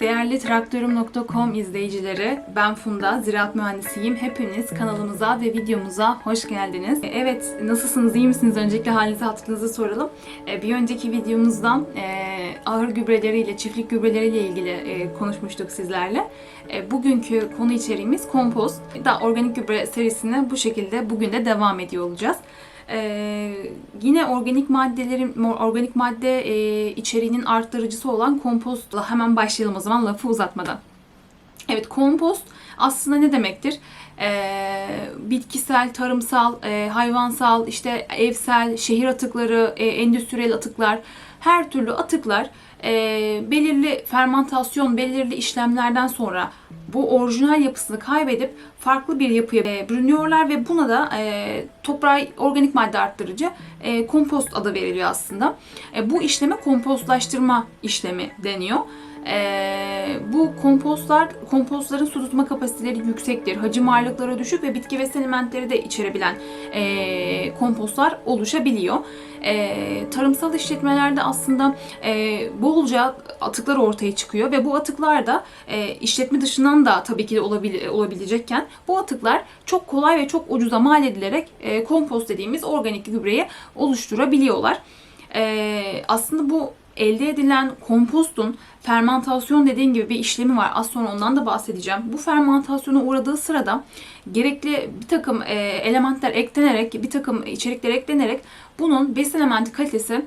Değerli traktörüm.com izleyicileri, ben Funda, ziraat mühendisiyim. Hepiniz kanalımıza ve videomuza hoş geldiniz. Evet, nasılsınız, iyi misiniz? Öncelikle halinizi hatırınızı soralım. Ee, Bir önceki videomuzdan e, ağır gübreleriyle, çiftlik gübreleriyle ilgili e, konuşmuştuk sizlerle. E, Bugünkü konu içeriğimiz kompost. Da organik gübre serisine bu şekilde bugün de devam ediyor olacağız. Ee, yine organik maddelerin organik madde e, içeriğinin arttırıcısı olan kompostla hemen başlayalım o zaman lafı uzatmadan. Evet kompost aslında ne demektir? Ee, bitkisel, tarımsal, e, hayvansal, işte evsel, şehir atıkları, e, endüstriyel atıklar, her türlü atıklar e, belirli fermentasyon, belirli işlemlerden sonra bu orijinal yapısını kaybedip farklı bir yapıya e, bürünüyorlar ve buna da e, toprağa organik madde arttırıcı e, kompost adı veriliyor aslında. E, bu işleme kompostlaştırma işlemi deniyor. Ee, bu kompostlar kompostların su tutma kapasiteleri yüksektir. Hacim ağırlıkları düşük ve bitki ve sedimentleri de içerebilen e, kompostlar oluşabiliyor. E, tarımsal işletmelerde aslında e, bolca atıklar ortaya çıkıyor ve bu atıklar da e, işletme dışından da tabii ki de olabil- olabilecekken bu atıklar çok kolay ve çok ucuza mal edilerek e, kompost dediğimiz organik gübreyi oluşturabiliyorlar. E, aslında bu elde edilen kompostun fermentasyon dediğim gibi bir işlemi var. Az sonra ondan da bahsedeceğim. Bu fermentasyona uğradığı sırada gerekli bir takım e, elementler eklenerek, bir takım içerikler eklenerek bunun besin elementi kalitesi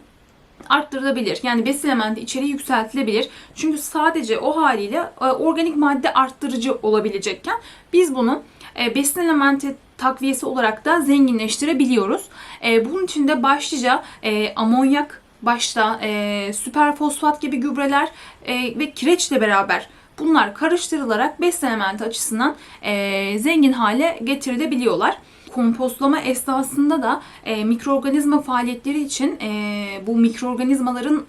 arttırılabilir. Yani besin elementi içeriği yükseltilebilir. Çünkü sadece o haliyle e, organik madde arttırıcı olabilecekken biz bunu e, besin elementi takviyesi olarak da zenginleştirebiliyoruz. Bunun için de başlıca amonyak başta e, süper fosfat gibi gübreler e, ve kireçle beraber bunlar karıştırılarak besin elementi açısından e, zengin hale getirilebiliyorlar. Kompostlama esnasında da e, mikroorganizma faaliyetleri için e, bu mikroorganizmaların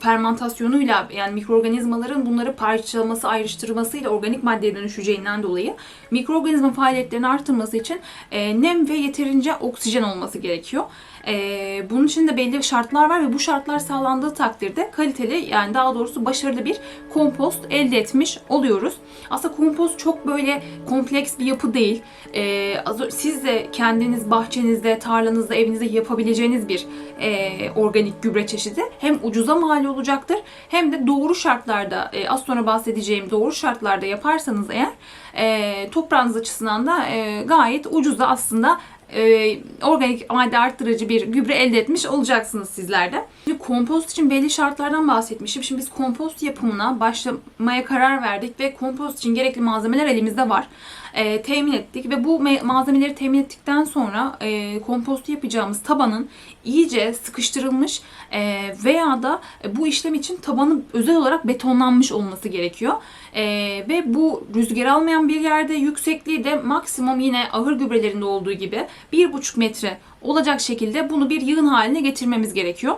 fermentasyonuyla yani mikroorganizmaların bunları parçalaması, ayrıştırmasıyla organik maddeye dönüşeceğinden dolayı mikroorganizma faaliyetlerini artırması için e, nem ve yeterince oksijen olması gerekiyor. E, bunun için de belli şartlar var ve bu şartlar sağlandığı takdirde kaliteli yani daha doğrusu başarılı bir kompost elde etmiş oluyoruz. Aslında kompost çok böyle kompleks bir yapı değil. E, siz de kendiniz bahçenizde, tarlanızda, evinizde yapabileceğiniz bir e, organik gübre çeşidi. Hem ucuza mal olacaktır hem de doğru şartlarda e, az sonra bahsedeceğim doğru şartlarda yaparsanız eğer e, toprağınız açısından da e, gayet ucuza aslında e, organik madde arttırıcı bir gübre elde etmiş olacaksınız sizler de. Şimdi kompost için belli şartlardan bahsetmişim. Şimdi biz kompost yapımına başlamaya karar verdik ve kompost için gerekli malzemeler elimizde var. E, temin ettik ve bu me- malzemeleri temin ettikten sonra e, kompostu yapacağımız tabanın iyice sıkıştırılmış e, veya da bu işlem için tabanın özel olarak betonlanmış olması gerekiyor. E, ve bu rüzgar almayan bir yerde yüksekliği de maksimum yine ahır gübrelerinde olduğu gibi 1,5 metre olacak şekilde bunu bir yığın haline getirmemiz gerekiyor.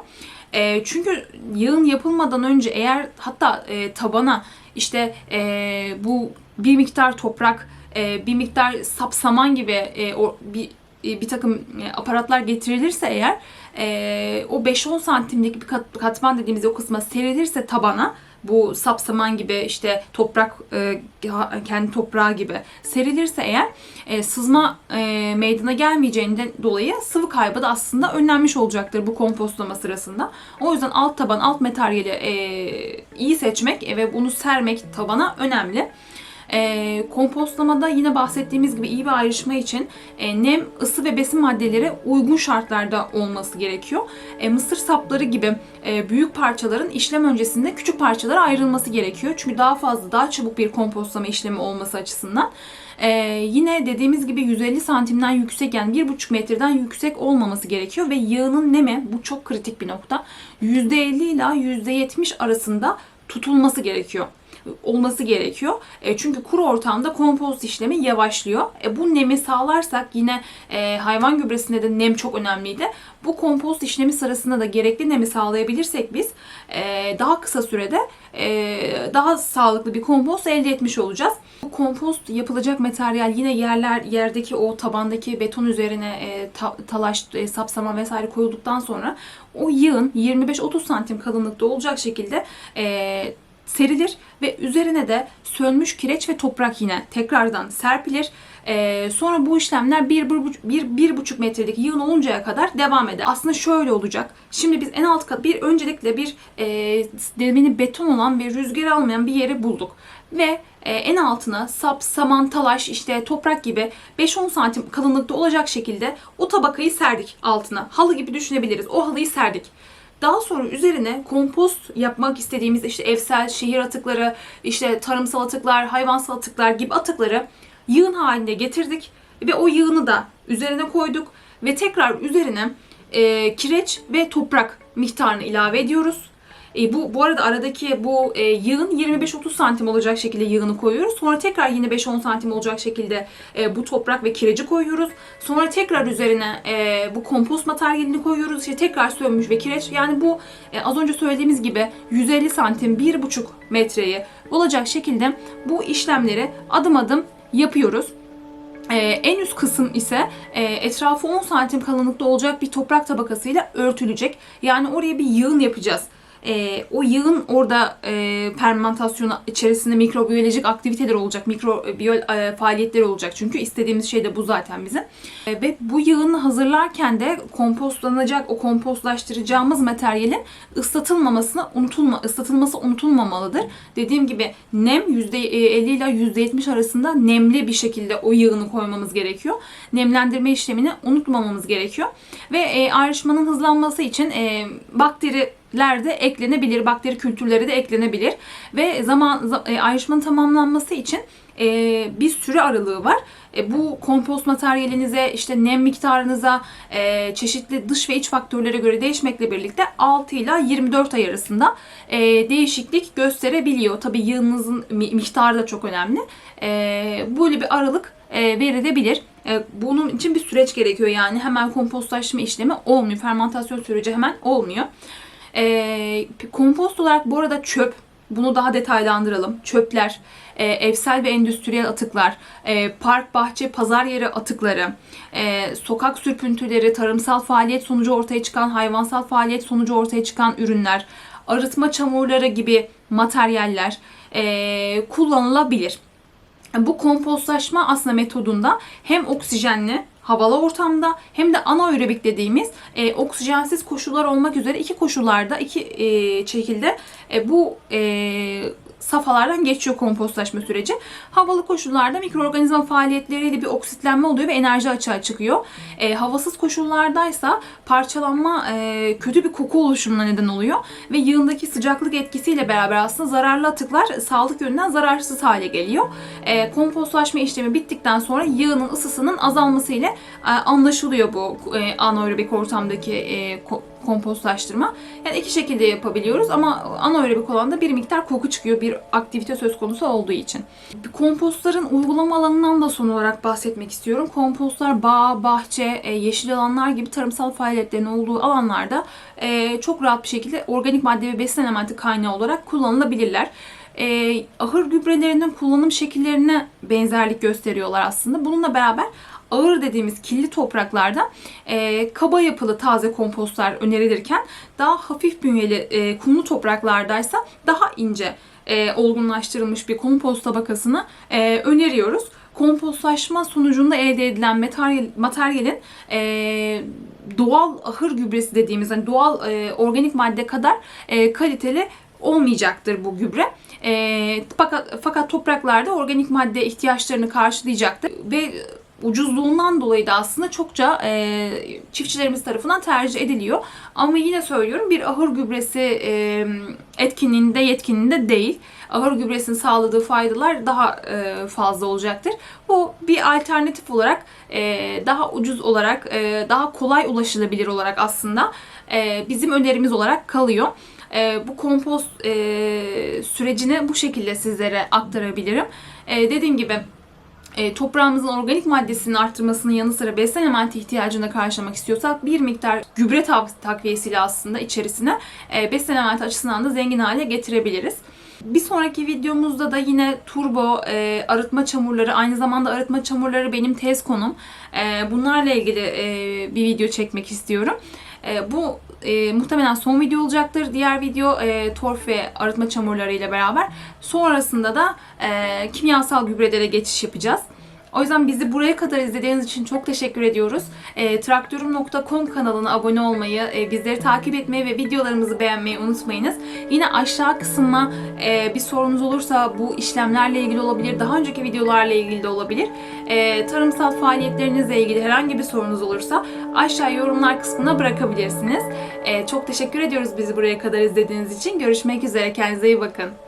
E, çünkü yığın yapılmadan önce eğer hatta e, tabana işte e, bu bir miktar toprak, e, bir miktar sapsaman gibi e, o, bir e, bir takım e, aparatlar getirilirse eğer e, o 5-10 santimlik bir kat- katman dediğimiz o kısma serilirse tabana bu sapsaman gibi işte toprak e, kendi toprağı gibi serilirse eğer e, sızma e, meydana gelmeyeceğinden dolayı sıvı kaybı da aslında önlenmiş olacaktır bu kompostlama sırasında. O yüzden alt taban, alt materyali iyi seçmek ve bunu sermek tabana önemli. E, kompostlamada yine bahsettiğimiz gibi iyi bir ayrışma için e, nem, ısı ve besin maddeleri uygun şartlarda olması gerekiyor. E, mısır sapları gibi e, büyük parçaların işlem öncesinde küçük parçalara ayrılması gerekiyor. Çünkü daha fazla, daha çabuk bir kompostlama işlemi olması açısından. E, yine dediğimiz gibi 150 santimden yüksek yani 1,5 metreden yüksek olmaması gerekiyor ve yağının nemi bu çok kritik bir nokta. %50 ile %70 arasında tutulması gerekiyor. Olması gerekiyor. E, çünkü kuru ortamda kompost işlemi yavaşlıyor. E, bu nemi sağlarsak yine e, hayvan gübresinde de nem çok önemliydi. Bu kompost işlemi sırasında da gerekli nemi sağlayabilirsek biz e, daha kısa sürede e, daha sağlıklı bir kompost elde etmiş olacağız. Bu kompost yapılacak materyal yine yerler yerdeki o tabandaki beton üzerine e, ta- talaş, e, sapsama vesaire koyulduktan sonra o yığın 25-30 santim kalınlıkta olacak şekilde e, serilir ve üzerine de sönmüş kireç ve toprak yine tekrardan serpilir. Ee, sonra bu işlemler 1-1,5 metrelik yığın oluncaya kadar devam eder. Aslında şöyle olacak. Şimdi biz en alt kat bir öncelikle bir e, zemini beton olan ve rüzgar almayan bir yeri bulduk. Ve e, en altına sap, saman, talaş, işte toprak gibi 5-10 santim kalınlıkta olacak şekilde o tabakayı serdik altına. Halı gibi düşünebiliriz. O halıyı serdik. Daha sonra üzerine kompost yapmak istediğimiz işte evsel şehir atıkları, işte tarımsal atıklar, hayvansal atıklar gibi atıkları yığın haline getirdik ve o yığını da üzerine koyduk ve tekrar üzerine e, kireç ve toprak miktarını ilave ediyoruz. E, bu bu arada aradaki bu e, yığın 25-30 santim olacak şekilde yığını koyuyoruz. Sonra tekrar yine 5-10 santim olacak şekilde e, bu toprak ve kireci koyuyoruz. Sonra tekrar üzerine e, bu kompost materyalini koyuyoruz. İşte tekrar sönmüş ve kireç. Yani bu e, az önce söylediğimiz gibi 150 santim 1,5 metreyi olacak şekilde bu işlemleri adım adım yapıyoruz. Ee, en üst kısım ise e, etrafı 10 santim kalınlıkta olacak bir toprak tabakasıyla örtülecek. Yani oraya bir yığın yapacağız. Ee, o yığın orada e, fermentasyonu içerisinde mikrobiyolojik aktiviteler olacak, mikrobiyol e, faaliyetleri olacak. Çünkü istediğimiz şey de bu zaten bizim. E, ve bu yığını hazırlarken de kompostlanacak, o kompostlaştıracağımız materyalin ıslatılmamasına unutulma, ıslatılması unutulmamalıdır. Dediğim gibi nem %50 ile %70 arasında nemli bir şekilde o yığını koymamız gerekiyor. Nemlendirme işlemini unutmamamız gerekiyor. Ve e, ayrışmanın hızlanması için e, bakteri de eklenebilir, bakteri kültürleri de eklenebilir ve zaman e, ayrışmanın tamamlanması için e, bir süre aralığı var. E, bu kompost materyalinize, işte nem miktarınıza, çeşitli dış ve iç faktörlere göre değişmekle birlikte 6 ile 24 ay arasında değişiklik gösterebiliyor. Tabii yığınınızın mi- miktarı da çok önemli. E, böyle bir aralık verilebilir. Bunun için bir süreç gerekiyor yani hemen kompostlaşma işlemi olmuyor. Fermentasyon süreci hemen olmuyor. E, kompost olarak bu arada çöp, bunu daha detaylandıralım. Çöpler, e, evsel ve endüstriyel atıklar, e, park, bahçe, pazar yeri atıkları, e, sokak sürpüntüleri, tarımsal faaliyet sonucu ortaya çıkan, hayvansal faaliyet sonucu ortaya çıkan ürünler, arıtma çamurları gibi materyaller e, kullanılabilir. Bu kompostlaşma aslında metodunda hem oksijenli havalı ortamda hem de anaerobik dediğimiz e, oksijensiz koşullar olmak üzere iki koşullarda iki e, şekilde e, bu e, safhalardan geçiyor kompostlaşma süreci. Havalı koşullarda mikroorganizma faaliyetleriyle bir oksitlenme oluyor ve enerji açığa çıkıyor. E, havasız koşullardaysa parçalanma e, kötü bir koku oluşumuna neden oluyor ve yığındaki sıcaklık etkisiyle beraber aslında zararlı atıklar sağlık yönünden zararsız hale geliyor. E, kompostlaşma işlemi bittikten sonra yığının ısısının azalması ile e, anlaşılıyor bu e, anaerobik ortamdaki e, kompostlaştırma. Yani iki şekilde yapabiliyoruz ama anaerobik olanda bir miktar koku çıkıyor bir aktivite söz konusu olduğu için. Kompostların uygulama alanından da son olarak bahsetmek istiyorum. Kompostlar bağ, bahçe, e, yeşil alanlar gibi tarımsal faaliyetlerin olduğu alanlarda e, çok rahat bir şekilde organik madde ve besin elementi kaynağı olarak kullanılabilirler e, ahır gübrelerinin kullanım şekillerine benzerlik gösteriyorlar aslında. Bununla beraber ağır dediğimiz kirli topraklarda e, kaba yapılı taze kompostlar önerilirken daha hafif bünyeli e, kumlu topraklardaysa daha ince e, olgunlaştırılmış bir kompost tabakasını e, öneriyoruz. Kompostlaşma sonucunda elde edilen materyal, materyalin e, doğal ahır gübresi dediğimiz hani doğal e, organik madde kadar e, kaliteli olmayacaktır bu gübre. E, fakat, fakat topraklarda organik madde ihtiyaçlarını karşılayacaktır ve ucuzluğundan dolayı da aslında çokça e, çiftçilerimiz tarafından tercih ediliyor. Ama yine söylüyorum bir ahır gübresi e, etkinliğinde yetkinliğinde değil. Ahır gübresinin sağladığı faydalar daha e, fazla olacaktır. Bu bir alternatif olarak e, daha ucuz olarak e, daha kolay ulaşılabilir olarak aslında e, bizim önerimiz olarak kalıyor. e, bu kompost e, sürecini bu şekilde sizlere aktarabilirim. E, dediğim gibi e, toprağımızın organik maddesinin arttırmasının yanı sıra besin elementi ihtiyacını karşılamak istiyorsak bir miktar gübre tav- takviyesiyle aslında içerisine e, besin elementi açısından da zengin hale getirebiliriz. Bir sonraki videomuzda da yine turbo e, arıtma çamurları, aynı zamanda arıtma çamurları benim tez konum. E, bunlarla ilgili e, bir video çekmek istiyorum. E, bu e, muhtemelen son video olacaktır. Diğer video e, torf ve arıtma çamurları ile beraber. Sonrasında da e, kimyasal gübrelere geçiş yapacağız. O yüzden bizi buraya kadar izlediğiniz için çok teşekkür ediyoruz. E, traktörüm.com kanalına abone olmayı, e, bizleri takip etmeyi ve videolarımızı beğenmeyi unutmayınız. Yine aşağı kısma e, bir sorunuz olursa bu işlemlerle ilgili olabilir, daha önceki videolarla ilgili de olabilir. E, tarımsal faaliyetlerinizle ilgili herhangi bir sorunuz olursa aşağı yorumlar kısmına bırakabilirsiniz. E, çok teşekkür ediyoruz bizi buraya kadar izlediğiniz için. Görüşmek üzere, kendinize iyi bakın.